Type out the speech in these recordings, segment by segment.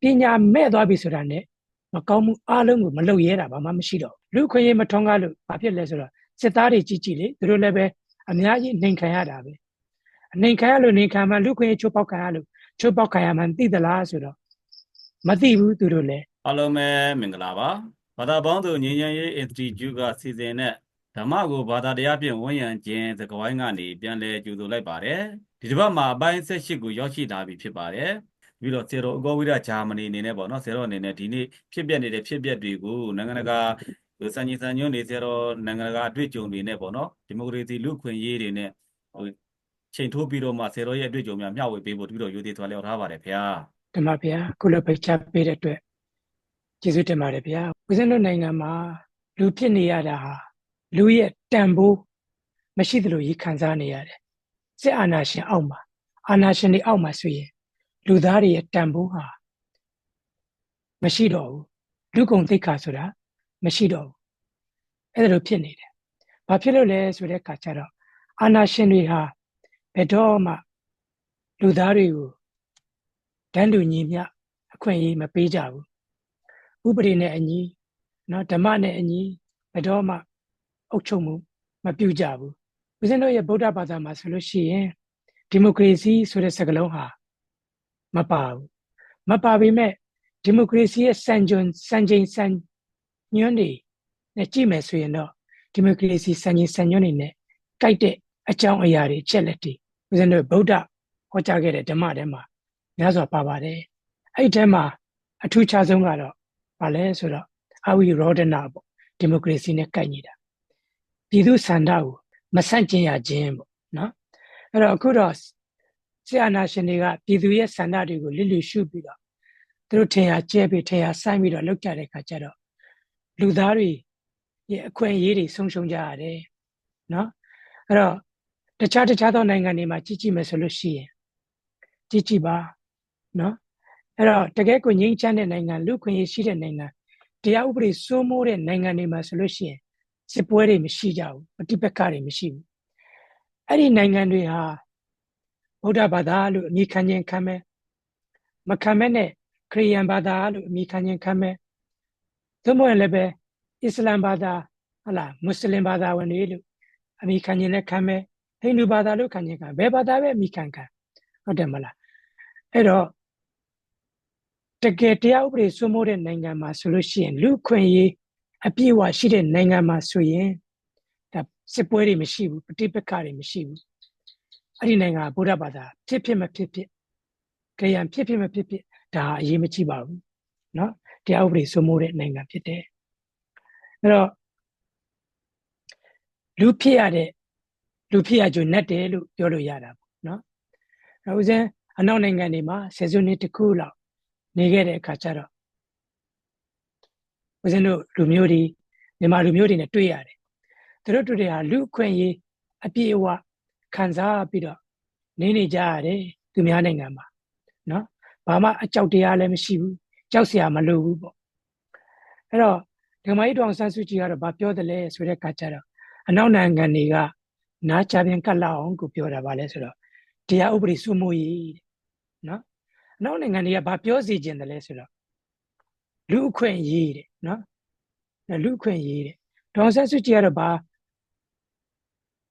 ပညာမဲ့သွားပြီဆိုတာနဲ့မကောင်းမှုအလုံးကိုမလုပ်ရဲတာဘာမှမရှိတော့ဘူးလူခွင့်ရေးမထွန်းကားလို့ဘာဖြစ်လဲဆိုတော့စစ်သားတွေကြီးကြီးလေသူတို့လည်းပဲအများကြီးနှိမ်ခံရတာပဲအနှိမ်ခံရလို့နှိမ်ခံမှလူခွင့်ရေးချိုးပေါက်ခံရလို့ချိုးပေါက်ခံရမှသိသလားဆိုတော့မသိဘူးသူတို့လည်းအားလုံးပဲမင်္ဂလာပါဘာသာပေါင်းသူငြိမ်းချမ်းရေး Institute ကစီစဉ်တဲ့ဓမ္မကိုဘာသာတရားဖြင့်ဝန်ရံခြင်းသကဝိုင်းကနေပြန်လည်ကြိုဆိုလိုက်ပါတယ်ဒီတစ်ပတ်မှာအပိုင်း78ကိုရောက်ရှိလာပြီဖြစ်ပါတယ် ပြီးတော့ဆေရောအကောဝိဒဂျာမနီအနေနဲ့ပေါ့နော်ဆေရောအနေနဲ့ဒီနေ့ဖြစ်ပျက်နေတဲ့ဖြစ်ပျက်တွေကိုနိုင်ငံတကာစံကြီးစံညွှန်းနေဆေရောနိုင်ငံတကာအတွေ့အကြုံတွေနဲ့ပေါ့နော်ဒီမိုကရေစီလူ့ခွင့်ရေးတွေနဲ့ဟိုချိန်ထိုးပြီးတော့မှဆေရောရဲ့အတွေ့အကြုံများမျှဝေပေးဖို့တပည့်တော်ယူသေးသွားလျောက်ထားပါတယ်ခင်ဗျာဓမ္မဗျာခုလိုပိတ်ချပေးတဲ့အတွက်ကျေးဇူးတင်ပါတယ်ဗျာဦးဇင်းတို့နိုင်ငံမှာလူဖြစ်နေရတာဟာလူရဲ့တန်ဖိုးမရှိသလိုကြီးခံစားနေရတယ်စစ်အာဏာရှင်အောက်မှာအာဏာရှင်တွေအောက်မှာဆိုရင် လူသားတွေရဲ့တန်ဖိုးဟာမရှိတော့ဘူးလူကုံသိက္ခာဆိုတာမရှိတော့ဘူးအဲ့ဒါလိုဖြစ်နေတယ်။ဘာဖြစ်လို့လဲဆိုတဲ့အခါကျတော့အာနာရှင်တွေဟာဘယ်တော့မှလူသားတွေကိုတန်းတူညီမျှအခွင့်အရေးမပေးကြဘူး။ဥပဒေနဲ့အညီနော်ဓမ္မနဲ့အညီဘယ်တော့မှအုပ်ချုပ်မှုမပြုကြဘူး။ဦးဇင်းတို့ရဲ့ဗုဒ္ဓဘာသာမှာဆိုလို့ရှိရင်ဒီမိုကရေစီဆိုတဲ့စကားလုံးဟာ မပါဘူးမပါပေမဲ့ဒီမိုကရေစီရဲ့စံကြွန်စံချိန်စံညွှန်းတွေနဲ့ကြည့်မယ်ဆိုရင်တော့ဒီမိုကရေစီစံချိန်စံညွှန်းတွေနဲ့ကြိုက်တဲ့အကြောင်းအရာတွေအချက်လက်တွေဦးဇင်းတို့ဗုဒ္ဓဟောကြားခဲ့တဲ့ဓမ္မထဲမှာများစွာပါပါတယ်အဲ့ဒီထဲမှာအထူးခြားဆုံးကတော့ဗာလဲဆိုတော့အဝိရောဒနာပေါ့ဒီမိုကရေစီနဲ့ကိုက်ညီတာပြည်သူစန္ဒကိုမဆန့်ကျင်ရခြင်းပေါ့နော်အဲ့တော့အခုတော့ ဆရာနာရှင်တွေကပြည်သူရဲ့စန္ဒတွေကိုလစ်လျူရှုပြီးတော့သူတို့ထင်ရကျဲပြီးထင်ရစိုင်းပြီးတော့လောက်ကြတဲ့ခါကျတော့လူသားတွေရဲ့အခွင့်အရေးတွေဆုံးရှုံးကြရတယ်နော်အဲ့တော့တခြားတခြားသောနိုင်ငံတွေမှာကြည့်ကြည့်မယ်ဆိုလို့ရှိရင်ကြည့်ကြည့်ပါနော်အဲ့တော့တကယ်ကိုငြိမ်းချမ်းတဲ့နိုင်ငံလူခွင့်ရရှိတဲ့နိုင်ငံတရားဥပဒေစိုးမိုးတဲ့နိုင်ငံတွေမှာဆိုလို့ရှိရင်စစ်ပွဲတွေမရှိကြဘူးပဋိပက္ခတွေမရှိဘူးအဲ့ဒီနိုင်ငံတွေဟာ ဗုဒ္ဓဘာသာလို့အမိခံခြင်းခံမဲ့မခံမဲ့နဲ့ခရိယန်ဘာသာလို့အမိခံခြင်းခံမဲ့သို့မဟုတ်လည်းပဲအစ္စလမ်ဘာသာဟလာမွတ်စလင်ဘာသာဝင်တွေလို့အမိခံခြင်းလည်းခံမဲ့ဟိန္ဒူဘာသာလို့ခံခြင်းခံဘယ်ဘာသာပဲအမိခံခံဟုတ်တယ်မလားအဲ့တော့တကယ်တရားဥပဒေစိုးမိုးတဲ့နိုင်ငံမှာဆိုလို့ရှိရင်လူခွင့်ရေးအပြည့်အဝရှိတဲ့နိုင်ငံမှာဆိုရင်ဒါစစ်ပွဲတွေမရှိဘူးပဋိပက္ခတွေမရှိဘူး အဲ့ဒီနိုင်ငံကဗုဒ္ဓဘာသာဖြစ်ဖြစ်မဖြစ်ဖြစ်ခရယံဖြစ်ဖြစ်မဖြစ်ဖြစ်ဒါအရေးမကြီးပါဘူးเนาะတရားဥပဒေစိုးမိုးတဲ့နိုင်ငံဖြစ်တယ်အဲ့တော့လူဖြစ်ရတဲ့လူဖြစ်ရကြုံနဲ့တယ်လို့ပြောလို့ရတာပေါ့เนาะအဲဦးဇင်းအနောက်နိုင်ငံတွေမှာဆယ်စုနှစ်တစ်ခုလောက်နေခဲ့တဲ့အခါကျတော့ဦးဇင်းတို့လူမျိုးတွေမြန်မာလူမျိုးတွေနဲ့တွေ့ရတယ်သူတို့တွေ့တဲ့ဟာလူအခွင့်အရေးအပြည့်အဝ ခံစားပြီးတော့နေနေကြရတယ်သူများနိုင်ငံမှာနော်ဘာမှအကြောက်တရားလည်းမရှိဘူးကြောက်စရာမလိုဘူးပေါ့အဲ့တော့ဒကမကြီးတောင်ဆန်းစုကြည်ကတော့ဘာပြောတယ်လဲဆိုတဲ့အခါကျတော့အနောက်နိုင်ငံတွေကနားချပြန်ကတ်လောက်အောင်ကိုပြောတာပါလဲဆိုတော့တရားဥပဒေစိုးမိုးရေးတဲ့နော်အနောက်နိုင်ငံတွေကဘာပြောစီခြင်းတယ်လဲဆိုတော့လူအခွင့်အရေးတဲ့နော်လူအခွင့်အရေးတဲ့ဒေါန်ဆန်းစုကြည်ကတော့ဘာ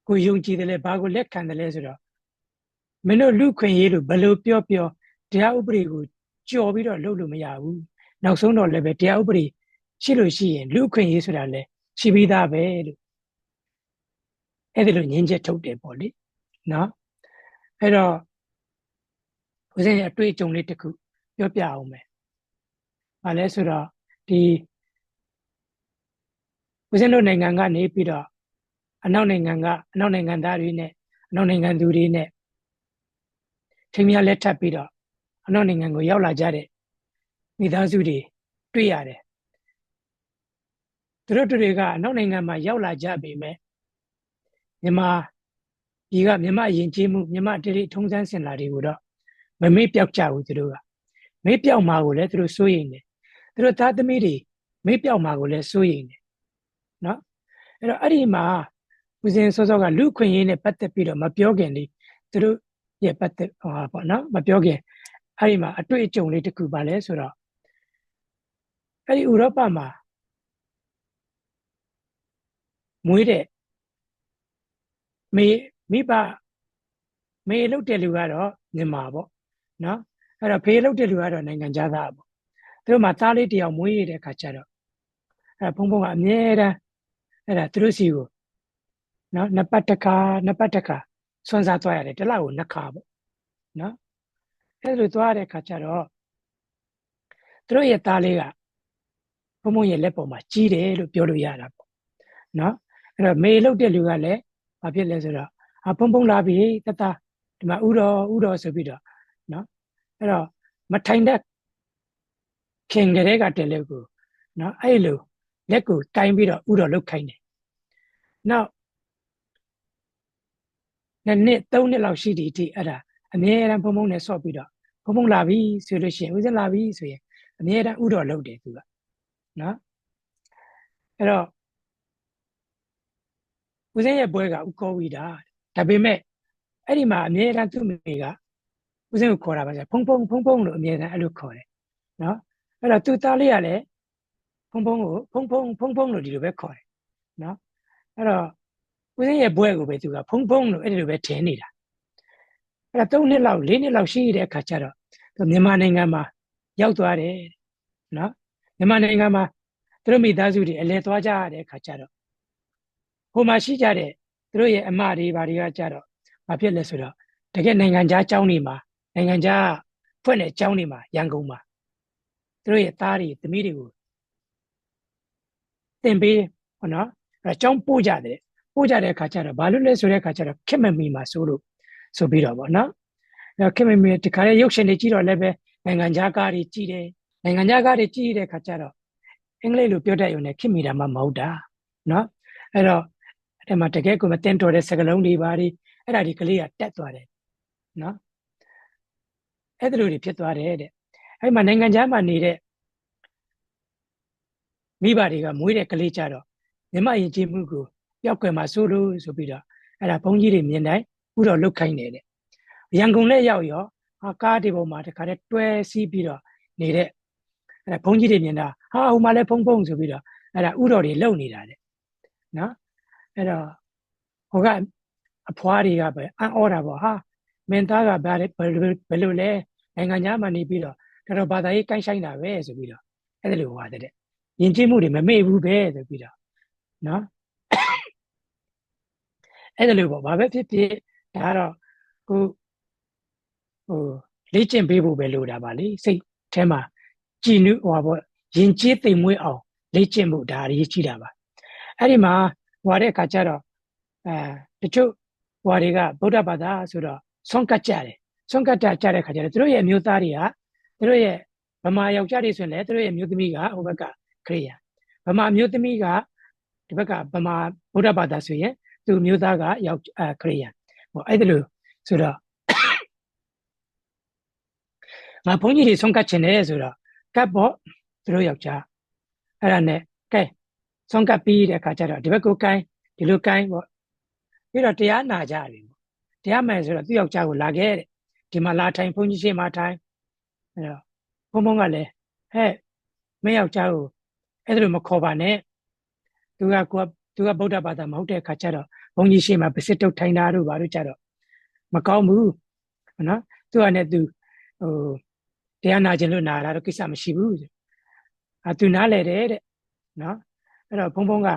ကိုယုံကြည်တယ်လဲဘာကိုလက်ခံတယ်လဲဆိုတော့မင်းတို့လူခွင့်ရေးလို့ဘယ်လိုပြောပြောတရားဥပဒေကိုကြော်ပြီးတော့လုပ်လို့မရဘူးနောက်ဆုံးတော့လည်းပဲတရားဥပဒေရှိလို့ရှိရင်လူခွင့်ရေးဆိုတာလည်းရှိပြီးသားပဲလို့အဲ့ဒီလိုညင်းချက်ထုတ်တယ်ပေါ့လေနော်အဲ့တော့ဦးဇင်းရဲ့အတွေ့အကြုံလေးတစ်ခုပြောပြအောင်မယ်။ဘာလဲဆိုတော့ဒီဦးဇင်းတို့နိုင်ငံကနေပြီးတော့ အနောက်နိုင်ငံကအနောက်နိုင်ငံသားတွေနဲ့အနောက်နိုင်ငံသူတွေနဲ့ထိမြလက်ထပ်ပြီးတော့အနောက်နိုင်ငံကိုရောက်လာကြတဲ့မိသားစုတွေတွေ့ရတယ်သူတို့တွေကအနောက်နိုင်ငံမှာရောက်လာကြပေမဲ့မြန်မာဒီကမြန်မာယဉ်ကျေးမှုမြန်မာတတိထုံးစံစင်လာတွေကိုတော့မမေ့ပြောက်ကြဘူးသူတို့ကမေ့ပြောက်မှာကိုလည်းသူတို့စိုးရိမ်တယ်သူတို့သားသမီးတွေမေ့ပြောက်မှာကိုလည်းစိုးရိမ်တယ်နော်အဲ့တော့အဲ့ဒီမှာ ဦးဇင်းစောစောကလူခွင့်ရေးနဲ့ပတ်သက်ပြီးတော့မပြောခင်လေးသူတို့ရဲ့ပတ်သက်ဟောပေါ့နော်မပြောခင်အဲ့ဒီမှာအတွေ့အကြုံလေးတစ်ခုပါလဲဆိုတော့အဲ့ဒီဥရောပမှာမွေးတဲ့မေမိဘမေလုတ်တဲ့လူကတော့မြန်မာပေါ့နော်အဲ့တော့ဖေလုတ်တဲ့လူကတော့နိုင်ငံခြားသားပေါ့သူတို့မှာသားလေးတယောက်မွေးရတဲ့အခါကျတော့အဲ့ဘုံဘုံကအမြဲတမ်းအဲ့ဒါသူတို့စီကို နော်နှစ်ပတ်တစ်ခါနှစ်ပတ်တစ်ခါဆွမ်းစားသွားရတယ်တစ်လောက်ကိုနှစ်ခါပေါ့နော်အဲ့လိုသွားတဲ့အခါကျတော့သူတို့ရဲ့သားလေးကဘုံဘုံရဲ့လက်ပေါ်မှာကြီးတယ်လို့ပြောလို့ရတာပေါ့နော်အဲ့တော့မေလုတ်တဲ့လူကလည်းဘာဖြစ်လဲဆိုတော့အဖုံဖုံလာပြီတတဒီမှာဥတော်ဥတော်ဆိုပြီးတော့နော်အဲ့တော့မထိုင်တဲ့ခင်ကလေးကတည်းကကိုနော်အဲ့လိုလက်ကိုတိုင်ပြီးတော့ဥတော်လုတ်ခိုင်းတယ်နောက် နှစ်နှစ်သုံးနှစ်လောက်ရှိသည်အထိအဲ့ဒါအမြဲတမ်းဖုံဖုံနဲ့ဆော့ပြီးတော့ဖုံဖုံလာပြီဆိုလို့ရှိရင်ဦးစင်လာပြီဆိုရင်အမြဲတမ်းဥတော်လုတ်တယ်သူကနော်အဲ့တော့ဦးစင်းရဲ့ပွဲကဥကောဝီတာဒါပေမဲ့အဲ့ဒီမှာအမြဲတမ်းသူ့မိကဦးစင်းကိုခေါ်တာပါဆိုဖုံဖုံဖုံဖုံလို့အမြဲတမ်းအဲ့လိုခေါ်တယ်နော်အဲ့တော့သူ့သားလေးကလည်းဖုံဖုံကိုဖုံဖုံဖုံဖုံလို့ဒီလိုပဲခေါ်တယ်နော်အဲ့တော့ ဦးစင်းရဲ့ပွဲကိုပဲသူကဖုံဖုံလို့အဲ့ဒီလိုပဲထင်နေတာအဲ့တော့၃နှစ်လောက်၄နှစ်လောက်ရှိတဲ့အခါကျတော့သူမြန်မာနိုင်ငံမှာရောက်သွားတယ်နော်မြန်မာနိုင်ငံမှာသူတို့မိသားစုတွေအလဲသွားကြရတဲ့အခါကျတော့ဟိုမှာရှိကြတဲ့သူတို့ရဲ့အမတွေဘာတွေကကြတော့ဘာဖြစ်လဲဆိုတော့တကယ်နိုင်ငံခြားကျောင်းတွေမှာနိုင်ငံခြားဖွင့်တဲ့ကျောင်းတွေမှာရန်ကုန်မှာသူတို့ရဲ့သားတွေသမီးတွေကိုသင်ပေးဟောနော်အဲကျောင်းပို့ကြတယ် ပို့ကြတဲ့အခါကျတော့ဘာလို့လဲဆိုတဲ့အခါကျတော့ခက်မမီမှာဆိုလို့ဆိုပြီးတော့ဗောနော်အဲခက်မမီတခါလေရုပ်ရှင်တွေကြည့်တော့လည်းပဲနိုင်ငံခြားကားတွေကြည့်တယ်နိုင်ငံခြားကားတွေကြည့်တဲ့အခါကျတော့အင်္ဂလိပ်လိုပြောတတ်ရုံနဲ့ခင်မိတာမှမဟုတ်တာနော်အဲ့တော့အဲ့မှာတကယ်ကိုမတင်တော်တဲ့စကလုံးတွေပါဒီအဲ့ဒါဒီကလေးကတက်သွားတယ်နော်အဲ့ဒါလိုတွေဖြစ်သွားတယ်တဲ့အဲ့မှာနိုင်ငံခြားမှာနေတဲ့မိဘတွေကမွေးတဲ့ကလေးကြတော့မြမရင်ကျေးမှုကို ပျောက်ကွယ်မှာစိုးလို့ဆိုပြီးတော့အဲ့ဒါဘုန်းကြီးတွေမြင်တိုင်းဥတော်လုတ်ခိုင်းတယ်တဲ့ရန်ကုန်နဲ့ရောက်ရောဟာကားဒီပေါ်မှာတခါတည်းတွဲစီးပြီးတော့နေတဲ့အဲ့ဒါဘုန်းကြီးတွေမြင်တာဟာဟိုမှာလဲဖုံဖုံဆိုပြီးတော့အဲ့ဒါဥတော်တွေလုံနေတာတဲ့နော်အဲ့တော့ဟိုကအဖွားတွေကပဲအံ့ဩတာပေါ့ဟာမင်းသားကဘာလဲဘယ်လိုလဲနိုင်ငံခြားမှာနေပြီးတော့တော်တော်ဘာသာရေးကိုင်းဆိုင်တာပဲဆိုပြီးတော့အဲ့ဒါလိုဟောတဲ့ယဉ်ကျေးမှုတွေမမေ့ဘူးပဲဆိုပြီးတော့နော် အဲ့ဒါလိုပေါ့ဘာပဲဖြစ်ဖြစ်ဒါကတော့ကိုဟိုလေ့ကျင့်ပေးဖို့ပဲလိုတာပါလေစိတ်ထဲမှာကြည်နုဟောပေါ့ယဉ်ကျေးသိမ်မွေးအောင်လေ့ကျင့်ဖို့ဒါအရေးကြီးတာပါအဲ့ဒီမှာဟွာတဲ့အခါကျတော့အဲတချို့ဟွာတွေကဗုဒ္ဓဘာသာဆိုတော့ဆုံးကတ်ကြတယ်ဆုံးကတ်ကြတဲ့အခါကျတော့သူတို့ရဲ့အမျိုးသားတွေကသူတို့ရဲ့ဗမာယောက်ျားတွေဆိုရင်လည်းသူတို့ရဲ့မျိုးသမီးကဟိုဘက်ကခရိယာဗမာမျိုးသမီးကဒီဘက်ကဗမာဗုဒ္ဓဘာသာဆိုရင် သူမျိုးသားကယောက်ခရိယာဟိုအဲ့ဒါလို့ဆိုတော့ငါဘုန်းကြီးတွေဆုံးကတ်ချင်တယ်ဆိုတော့ကတ်ပေါ့သူတို့ယောက်ျားအဲ့ဒါနဲ့ကဲဆုံးကပ်ပြီးတဲ့အခါကျတော့ဒီဘက်ကိုကိုင်းဒီလိုကိုင်းပေါ့ပြီးတော့တရားနာကြတယ်ပေါ့တရားမယ်ဆိုတော့သူ့ယောက်ျားကိုလာခဲ့တဲ့ဒီမှာလာထိုင်ဘုန်းကြီးရှိမှထိုင်အဲ့တော့ဘုံဘုံကလည်းဟဲ့မင်းယောက်ျားကိုအဲ့ဒါလိုမခေါ်ပါနဲ့သူကကိုသူကဗုဒ္ဓဘာသာမဟုတ်တဲ့အခါကျတော့ ဘုန်းကြီးရှိမှပစစ်တုတ်ထိုင်တာတို့ဘာလို့ကြတော့မကောင်းဘူးနော်သူကလည်းသူဟိုတရားနာခြင်းလို့နာတာတော့ကိစ္စမရှိဘူးအာသူနားလဲတယ်တဲ့နော်အဲ့တော့ဘုံဘုံက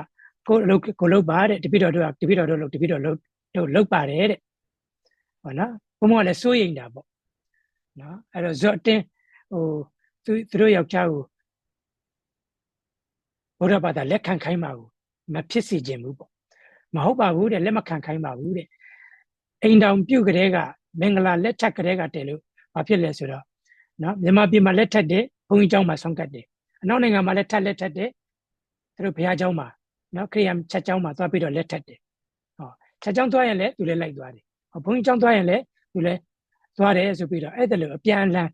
ကိုလုတ်ကိုလုတ်ပါတဲ့တပိတော်တို့ကတပိတော်တို့လုတ်တပိတော်လုတ်တို့လုတ်ပါတယ်တဲ့ဟောနော်ဘုံဘုံကလည်းစိုးရိမ်တာပေါ့နော်အဲ့တော့ဇော့တင်းဟိုသူသူတို့ယောက်ျားကိုဘုရားဘာသာလက်ခံခိုင်းပါဘူးမဖြစ်စေခြင်းဘူးပေါ့ မဟုတ်ပါဘူးတဲ့လက်မခံခိုင်းပါဘူးတဲ့အိမ်တောင်ပြုတ်ကလေးကမင်္ဂလာလက်ထက်ကလေးကတယ်လို့ဘာဖြစ်လဲဆိုတော့နော်မြန်မာပြည်မှာလက်ထက်တယ်ဘုန်းကြီးကျောင်းမှာဆုံးကတ်တယ်အနောက်နိုင်ငံမှာလက်ထက်လက်ထက်တယ်သူတို့ဘုရားကျောင်းမှာနော်ခရိယမ်ချက်ကျောင်းမှာသွားပြီးတော့လက်ထက်တယ်ဟောချက်ကျောင်းသွားရင်လည်းသူလည်းလိုက်သွားတယ်ဟောဘုန်းကြီးကျောင်းသွားရင်လည်းသူလည်းသွားတယ်ဆိုပြီးတော့အဲ့ဒါလိုအပြန်လန်း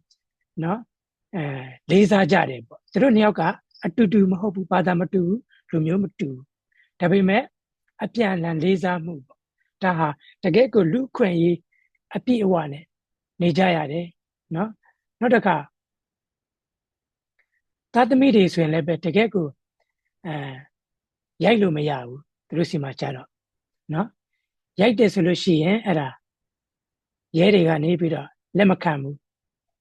နော်အဲလေးစားကြတယ်ပေါ့သူတို့နှစ်ယောက်ကအတူတူမဟုတ်ဘူးဘာသာမတူဘူးလူမျိုးမတူဘူးဒါပေမဲ့ အပြန်အလှန်လေးစားမှုပေါ့ဒါဟာတကယ်ကိုလူခွင့်ရေးအပြည့်အဝနဲ့နေကြရတယ်နော်နောက်တစ်ခါသားသမီးတွေဆိုရင်လည်းပဲတကယ်ကိုအဲရိုက်လို့မရဘူးသူတို့စီမှာကြတော့နော်ရိုက်တယ်ဆိုလို့ရှိရင်အဲ့ဒါရဲတွေကနေပြီးတော့လက်မခံဘူး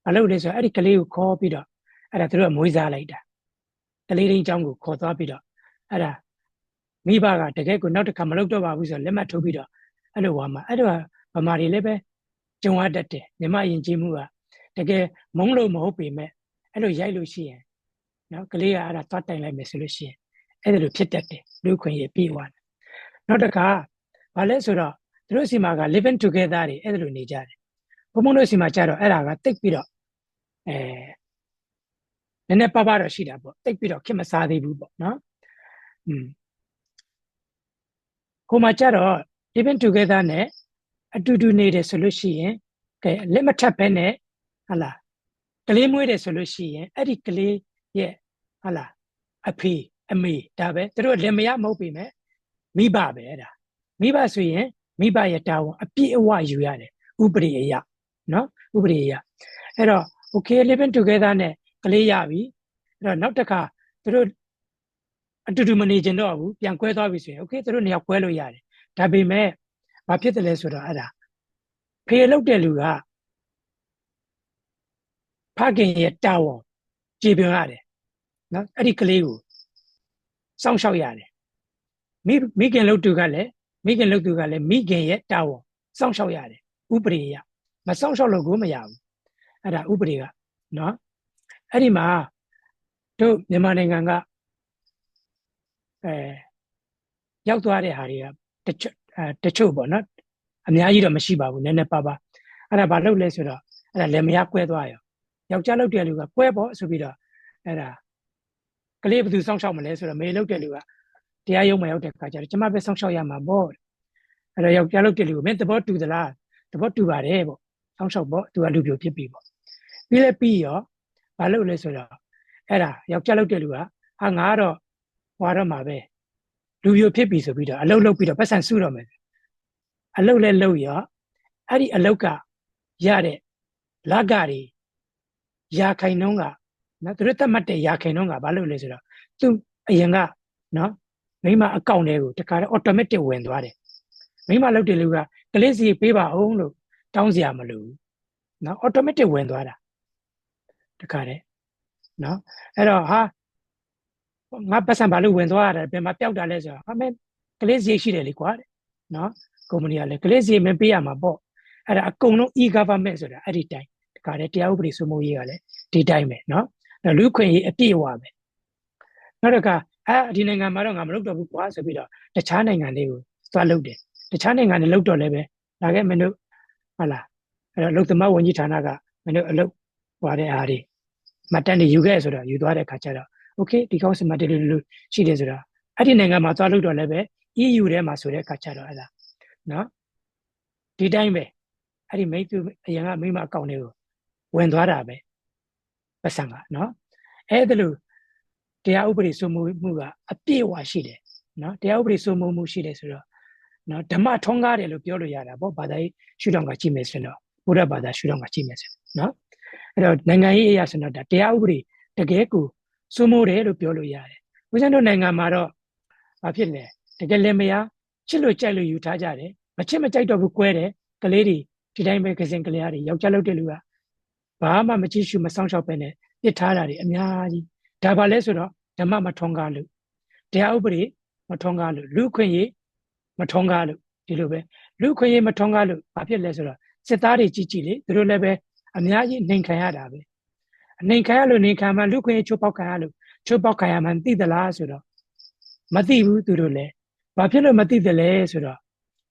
ဘာလို့လဲဆိုတော့အဲ့ဒီကလေးကိုခေါ်ပြီးတော့အဲ့ဒါသူတို့ကမွေးစားလိုက်တာကလေးရင်းအကြောင်းကိုခေါ်သွားပြီးတော့အဲ့ဒါ မိဘကတကယ်ကိုနောက်တစ်ခါမလုပ်တော့ပါဘူးဆိုတော့လက်မှတ်ထိုးပြီးတော့အဲ့လိုဝါမှာအဲ့တော့ဗမာတွေလည်းပဲကြုံရတတ်တယ်မြမယဉ်ကျေးမှုကတကယ်မုန်းလို့မဟုတ်ပေမဲ့အဲ့လိုရိုက်လို့ရှိရင်နော်ကလေးကအဲ့ဒါသွားတိုင်လိုက်မယ်ဆိုလို့ရှိရင်အဲ့ဒါလိုဖြစ်တတ်တယ်လူခွင့်ရပြေးသွားတယ်နောက်တစ်ခါဘာလဲဆိုတော့သူတို့စီမှာက living together တွေအဲ့ဒါလိုနေကြတယ်ဘုံဘုံတို့စီမှာကြတော့အဲ့ဒါကတိတ်ပြီးတော့အဲနည်းနည်းပါးပါးတော့ရှိတာပေါ့တိတ်ပြီးတော့ခင်မစားသေးဘူးပေါ့နော်อืม ကိုမကြတော့ living together နဲ့အတူတူနေတယ်ဆိုလို့ရှိရင်ကဲလက်မထပ်ပဲနဲ့ဟာလားကလေးမွေးတယ်ဆိုလို့ရှိရင်အဲ့ဒီကလေးရဲ့ဟာလားအဖေအမေဒါပဲသူတို့လက်မရမဟုတ်ပေမဲ့မိဘပဲအဲ့ဒါမိဘဆိုရင်မိဘရဲ့တာဝန်အပြည့်အဝယူရတယ်ဥပဒေအရနော်ဥပဒေအရအဲ့တော့ okay living together နဲ့ကလေးရပြီအဲ့တော့နောက်တစ်ခါသူတို့ အတူတူမနေကြတော့ဘူးပြန်ကွဲသွားပြီဆိုရင် okay သူတို့နေရာကွဲလို့ရတယ်ဒါပေမဲ့ဘာဖြစ်တယ်လဲဆိုတော့အဲ့ဒါဖေလောက်တဲ့လူကဖခင်ရဲ့တာဝန်ကြည်ပြရတယ်နော်အဲ့ဒီကလေးကိုစောင့်ရှောက်ရတယ်မိမိခင်လောက်သူကလည်းမိခင်လောက်သူကလည်းမိခင်ရဲ့တာဝန်စောင့်ရှောက်ရတယ်ဥပဒေရမစောင့်ရှောက်လို့ကိုမရဘူးအဲ့ဒါဥပဒေကနော်အဲ့ဒီမှာတို့မြန်မာနိုင်ငံက အဲရောက်သွားတဲ့ဟာတွေကတချို့အဲတချို့ပေါ့နော်အများကြီးတော့မရှိပါဘူးနည်းနည်းပါးပါးအဲ့ဒါဘာလုပ်လဲဆိုတော့အဲ့ဒါလည်းမရကွဲသွားရောယောက်ျားလုပ်တဲ့လူကကွဲပေါ့ဆိုပြီးတော့အဲ့ဒါကလေးဘယ်သူစောင့်ရှောက်မလဲဆိုတော့မေလုပ်တဲ့လူကတရားရုံးမှာရောက်တဲ့အခါကျတော့ကျမပဲစောင့်ရှောက်ရမှာပေါ့အဲ့တော့ယောက်ျားလုပ်တဲ့လူကမင်းသဘောတူသလားသဘောတူပါတယ်ပေါ့စောင့်ရှောက်ပေါ့သူကလူပြိုဖြစ်ပြီပေါ့ပြီးလဲပြီးရောဘာလုပ်လဲဆိုတော့အဲ့ဒါယောက်ျားလုပ်တဲ့လူကဟာငါတော့ ဟွာတော့မှာပဲလူပြိုဖြစ်ပြီဆိုပြီးတော့အလုပ်လုပ်ပြီးတော့ပတ်စံစုတော့မယ်အလုပ်လဲလုပ်ရောအဲ့ဒီအလုပ်ကရတဲ့လက်ကတွေရာခိုင်နှုန်းကနော်သူတို့တတ်မှတ်တဲ့ရာခိုင်နှုန်းကဘာလို့လဲဆိုတော့သူအရင်ကနော်မိမအကောင့်တွေကိုတခါတော့ automatic ဝင်သွားတယ်မိမလုပ်တဲ့လူကကလေးစီပေးပါအောင်လို့တောင်းစရာမလိုဘူးနော် automatic ဝင်သွားတာတခါတည်းနော်အဲ့တော့ဟာ ငါပတ်စံဘာလို့ဝင်သွားရတယ်ဘယ်မှာပျောက်တာလဲဆိုတော့ဟာမဲကလေးစီရှိတယ်လေကွာတဲ့နော်ကုမ္ပဏီကလည်းကလေးစီမပေးရမှာပေါ့အဲ့ဒါအကုန်လုံး e-government ဆိုတာအဲ့ဒီတိုင်းတခါတည်းတရားဥပဒေစိုးမိုးရေးကလည်းဒီတိုင်းပဲနော်လူခွင့်ရေးအပြည့်အဝပဲနောက်တစ်ခါအဲဒီနိုင်ငံမှာတော့ငါမလုပ်တော့ဘူးကွာဆိုပြီးတော့တခြားနိုင်ငံတွေကိုသွားလုပ်တယ်တခြားနိုင်ငံတွေလုပ်တော့လည်းပဲဒါကဲမင်းတို့ဟုတ်လားအဲ့တော့လုံသမဝန်ကြီးဌာနကမင်းတို့အလုပ်ဟွာတဲ့အားတွေမှတ်တမ်းတွေယူခဲ့ဆိုတော့ယူသွားတဲ့ခါကျတော့ okay ဒီကောင်းစမတေလူရှိတယ်ဆိုတော့အဲ့ဒီနိုင်ငံမှာသွားလုပ်တော့လည်းပဲ EU ထဲမှာဆိုတဲ့ခါကျတော့အဲ့ဒါနော်ဒီတိုင်းပဲအဲ့ဒီမိသူအရင်ကမိမအကောင့်တွေကိုဝင်သွားတာပဲပတ်စံကနော်အဲ့ဒါလို့တရားဥပဒေစိုးမိုးမှုကအပြည့်အဝရှိတယ်နော်တရားဥပဒေစိုးမိုးမှုရှိတယ်ဆိုတော့နော်ဓမ္မထွန်းကားတယ်လို့ပြောလို့ရတာပေါ့ဘာသာရေးရှုထောင့်ကကြည့်မယ်ဆိုတော့ဘုရားဘာသာရှုထောင့်ကကြည့်မယ်ဆိုနော်အဲ့တော့နိုင်ငံရေးအရာဆိုတော့ဒါတရားဥပဒေတကယ်ကို စိုးမိုးတယ်လို့ပြောလို့ရတယ်ဦးဇင်းတို့နိုင်ငံမှာတော့ဘာဖြစ်လဲတကယ်လည်းမရချစ်လို့ကြိုက်လို့ယူထားကြတယ်မချစ်မကြိုက်တော့ဘူးကွဲတယ်ကလေးတွေဒီတိုင်းပဲကစင်ကလေးတွေယောက်ျားလုပ်တဲ့လူကဘာမှမကြည့်ရှုမဆောင်ရှောက်ပဲနဲ့ပြစ်ထားတာတွေအများကြီးဒါပါလဲဆိုတော့ဓမ္မမထွန်းကားလို့တရားဥပဒေမထွန်းကားလို့လူခွင့်ရေးမထွန်းကားလို့ဒီလိုပဲလူခွင့်ရေးမထွန်းကားလို့ဘာဖြစ်လဲဆိုတော့စစ်သားတွေကြီးကြီးလေသူတို့လည်းပဲအများကြီးနှိမ်ခံရတာပဲ အနှိမ်ခံရလို့နှိမ်ခံမှလူခွင့်ရေးချိုးပေါက်ခံရလို့ချိုးပေါက်ခံရမှသိသလားဆိုတော့မသိဘူးသူတို့လည်းဘာဖြစ်လို့မသိသလဲဆိုတော့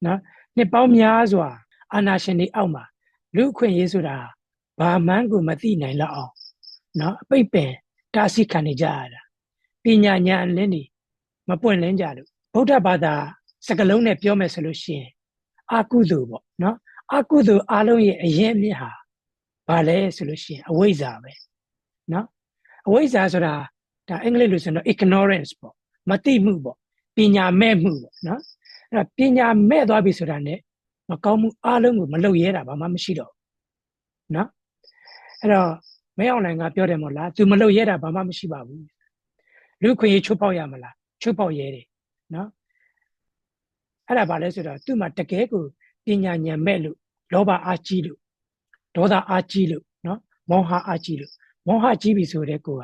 နော်နှစ်ပေါင်းများစွာအာနာရှင်တွေအောက်မှာလူခွင့်ရေးဆိုတာဘာမှန်းကိုမသိနိုင်လောက်အောင်နော်အပိတ်ပင်တားဆီးခံနေကြရတာပညာဉာဏ်လင်းနေမပွင့်လင်းကြလို့ဗုဒ္ဓဘာသာစကလုံးနဲ့ပြောမယ်ဆိုလို့ရှိရင်အာကုသိုလ်ပေါ့နော်အာကုသိုလ်အလုံးရဲ့အရင်မြစ်ဟာဘာလဲဆိုလို့ရှိရင်အဝိဇ္ဇာပဲ နော်အဝိဇ္ဇာဆိုတာဒါအင်္ဂလိပ်လိုဆိုတော့ ignorance ပေါ့မသိမှုပေါ့ပညာမဲ့မှုပေါ့နော်အဲ့တော့ပညာမဲ့သွားပြီဆိုတာ ਨੇ မကောင်းမှုအလုံးကိုမလုပ်ရဲတာဘာမှမရှိတော့ဘူးနော်အဲ့တော့မင်းအောင်လိုင်ကပြောတယ်မို့လား तू မလုပ်ရဲတာဘာမှမရှိပါဘူးလူခွင့်ရေးချိုးပေါက်ရမလားချိုးပေါက်ရဲတယ်နော်အဲ့ဒါဘာလဲဆိုတော့သူ့မှာတကယ်ကိုပညာဉာဏ်မဲ့လို့လောဘအားကြီးလို့ဒေါသအားကြီးလို့နော်မောဟအားကြီးလို့ မောဟကြီးပြီဆိုတဲ့ကိုက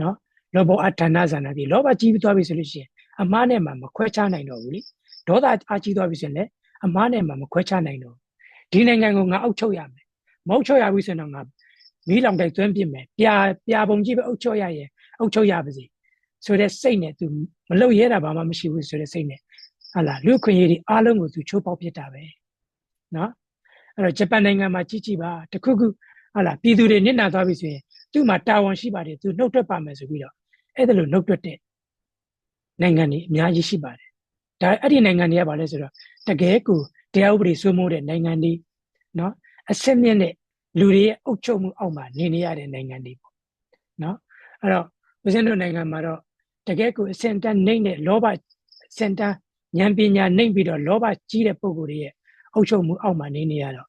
နော်လောဘောအဌာဏဇာနာတိလောဘကြီးပြီးသွားပြီဆိုလို့ရှိရင်အမားနဲ့မှမခွဲခြားနိုင်တော့ဘူးလေဒေါသအားကြီးသွားပြီဆိုရင်လည်းအမားနဲ့မှမခွဲခြားနိုင်တော့ဘူးဒီနိုင်ငံကိုငါအုပ်ချုပ်ရမယ်မအုပ်ချုပ်ရဘူးဆိုရင်တော့ငါမီးလောင်တိုက်သွင်းပြစ်မယ်ပြာပြာပုံကြီးပဲအုပ်ချုပ်ရရင်အုပ်ချုပ်ရပါစေဆိုတဲ့စိတ်နဲ့ तू မလုပ်ရဲတာဘာမှမရှိဘူးဆိုတဲ့စိတ်နဲ့ဟာလာလူခွင့်ရေးတွေအားလုံးကို तू ချိုးပေါက်ပြစ်တာပဲနော်အဲ့တော့ဂျပန်နိုင်ငံမှာကြီးကြီးပါတခုခုဟာလာပြည်သူတွေနစ်နာသွားပြီဆိုရင် သူ့မှာတာဝန်ရှိပါတယ် तू နှုတ်ထွက်ပါမယ်ဆိုပြီးတော့အဲ့ဒါလိုနှုတ်ထွက်တဲ့နိုင်ငံတွေအများကြီးရှိပါတယ်ဒါအဲ့ဒီနိုင်ငံတွေကဘာလဲဆိုတော့တကယ်ကိုတရားဥပဒေစိုးမိုးတဲ့နိုင်ငံတွေနော်အစစ်မြင့်တဲ့လူတွေရဲ့အုပ်ချုပ်မှုအောက်မှာနေနေရတဲ့နိုင်ငံတွေပေါ့နော်အဲ့တော့ဦးဇင်းတို့နိုင်ငံမှာတော့တကယ်ကိုအစင်တန်းနှိမ့်တဲ့လောဘစင်တန်းဉာဏ်ပညာနှိမ့်ပြီးတော့လောဘကြီးတဲ့ပုံကိုယ်တွေရဲ့အုပ်ချုပ်မှုအောက်မှာနေနေရတော့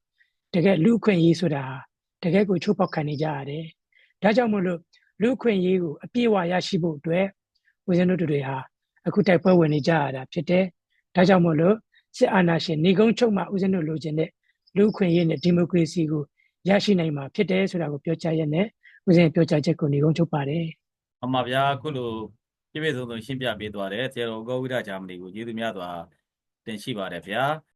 တကယ်လူခွင့်ရေးဆိုတာဟာတကယ်ကိုချိုးပေါက်ခံနေကြရတယ် ဒါကြောင့်မို့လို့လူခွင့်ရေးကိုအပြည့်အဝရရှိဖို့အတွက်ဦးဇင်းတို့တွေဟာအခုတိုက်ပွဲဝင်နေကြရတာဖြစ်တယ်ဒါကြောင့်မို့လို့စစ်အာဏာရှင်နေကုန်းချုပ်မှဦးဇင်းတို့လိုချင်တဲ့လူခွင့်ရေးနဲ့ဒီမိုကရေစီကိုရရှိနိုင်မှာဖြစ်တယ်ဆိုတာကိုပြောကြားရက်နဲ့ဦးဇင်းပြောကြားချက်ကိုနေကုန်းချုပ်ပါတယ်အမှဗျာအခုလိုပြည့်ပြည့်စုံစုံရှင်းပြပေးသွားတယ်ဆရာတော်ဥက္ကဝိဒဂျာမနီကိုကျေးဇူးများစွာတင်ရှိပါတယ်ဗျာ